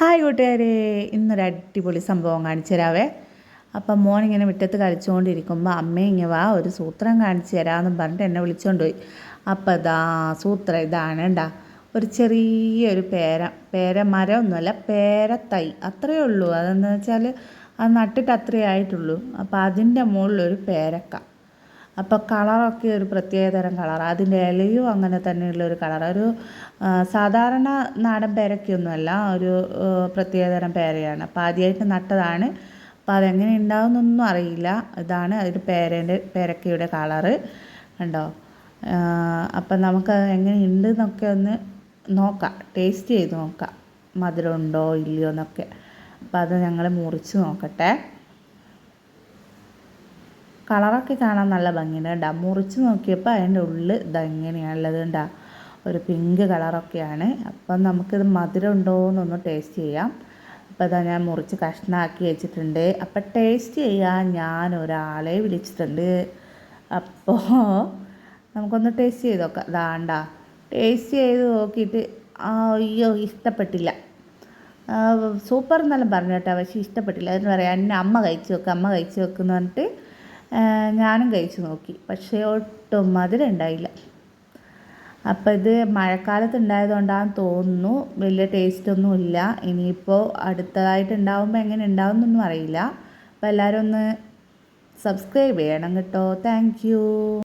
Hi കൂട്ടുകാരെ ഇന്നൊരു അടിപൊളി സംഭവം കാണിച്ചു തരാവേ. അപ്പം മോൻ ഇങ്ങനെ മുറ്റത്ത് കളിച്ചുകൊണ്ടിരിക്കുമ്പോൾ അമ്മ ഇങ്ങനെ വാ ഒരു സൂത്രം കാണിച്ചു തരാമെന്നും പറഞ്ഞിട്ട് എന്നെ വിളിച്ചുകൊണ്ട് പോയി. അപ്പം ഇതാ സൂത്രം ഇതാണ് ഉണ്ടാ ഒരു ചെറിയൊരു പേര പേരമരം ഒന്നുമല്ല പേരത്തൈ. അത്രയേ ഉള്ളൂ. അതെന്ന് വെച്ചാൽ അത് നട്ടിട്ട് അത്രയേ ആയിട്ടുള്ളൂ. അപ്പോൾ അതിന്റെ മുകളിലൊരു പേരക്ക. അപ്പോൾ കളറൊക്കെ ഒരു പ്രത്യേകതരം കളർ അതിന്റെ ഇലയും അങ്ങനെ തന്നെയുള്ള ഒരു കളർ ഒരു സാധാരണ നാടൻ പേരയ്ക്കൊന്നുമല്ല ഒരു പ്രത്യേകതരം പേരയാണ്. അപ്പോൾ ആദ്യമായിട്ട് നട്ടതാണ്. അപ്പോൾ അതെങ്ങനെ ഉണ്ടാവുന്നൊന്നും അറിയില്ല. ഇതാണ് അതിന്റെ പേരേന്റെ പേരക്കയുടെ കളറ്. ഉണ്ടോ അപ്പം നമുക്ക് എങ്ങനെ ഉണ്ട് എന്നൊക്കെ ഒന്ന് നോക്കാം. ടേസ്റ്റ് ചെയ്ത് നോക്കാം. മധുരം ഉണ്ടോ ഇല്ലയോ എന്നൊക്കെ. അപ്പോൾ അത് ഞങ്ങൾ മുറിച്ച് നോക്കട്ടെ. കളറൊക്കെ കാണാൻ നല്ല ഭംഗിയുണ്ട് കേട്ടോ മുറിച്ച് നോക്കിയപ്പോൾ അതിന്റെ ഉള്ളിൽ ഇതെങ്ങനെയാണുള്ളത് കണ്ടാ. ഒരു പിങ്ക് കളറൊക്കെയാണ്. അപ്പം നമുക്കിത് മധുരം ഉണ്ടോ എന്നൊന്ന് ടേസ്റ്റ് ചെയ്യാം. അപ്പോൾ ഇതാ ഞാൻ മുറിച്ച് കഷ്ണമാക്കി വെച്ചിട്ടുണ്ട്. അപ്പം ടേസ്റ്റ് ചെയ്യാൻ ഞാൻ ഒരാളെ വിളിച്ചിട്ടുണ്ട്. അപ്പോൾ നമുക്കൊന്ന് ടേസ്റ്റ് ചെയ്ത് നോക്കാം. ഇതാണ്ട ടേസ്റ്റ് ചെയ്ത് നോക്കിയിട്ട് അയ്യോ ഇഷ്ടപ്പെട്ടില്ല. സൂപ്പർ എന്നെല്ലാം പറഞ്ഞു കേട്ടോ. പക്ഷേ ഇഷ്ടപ്പെട്ടില്ല. അതിന് പറയാം എന്നെ അമ്മ കഴിച്ച് വെക്കുക അമ്മ കഴിച്ച് വെക്കുന്നു പറഞ്ഞിട്ട് ഞാനും കഴിച്ചു നോക്കി. പക്ഷേ ഒട്ടും മധുരം ഉണ്ടായില്ല. അപ്പോൾ ഇത് മഴക്കാലത്ത് ഉണ്ടായതുകൊണ്ടാണെന്ന് തോന്നുന്നു. വലിയ ടേസ്റ്റൊന്നും ഇല്ല. ഇനിയിപ്പോൾ അടുത്തതായിട്ട് ഉണ്ടാവുമ്പോൾ എങ്ങനെ ഉണ്ടാവുമെന്നൊന്നും അറിയില്ല. അപ്പോൾ എല്ലാവരും ഒന്ന് സബ്സ്ക്രൈബ് ചെയ്യണം കേട്ടോ. താങ്ക്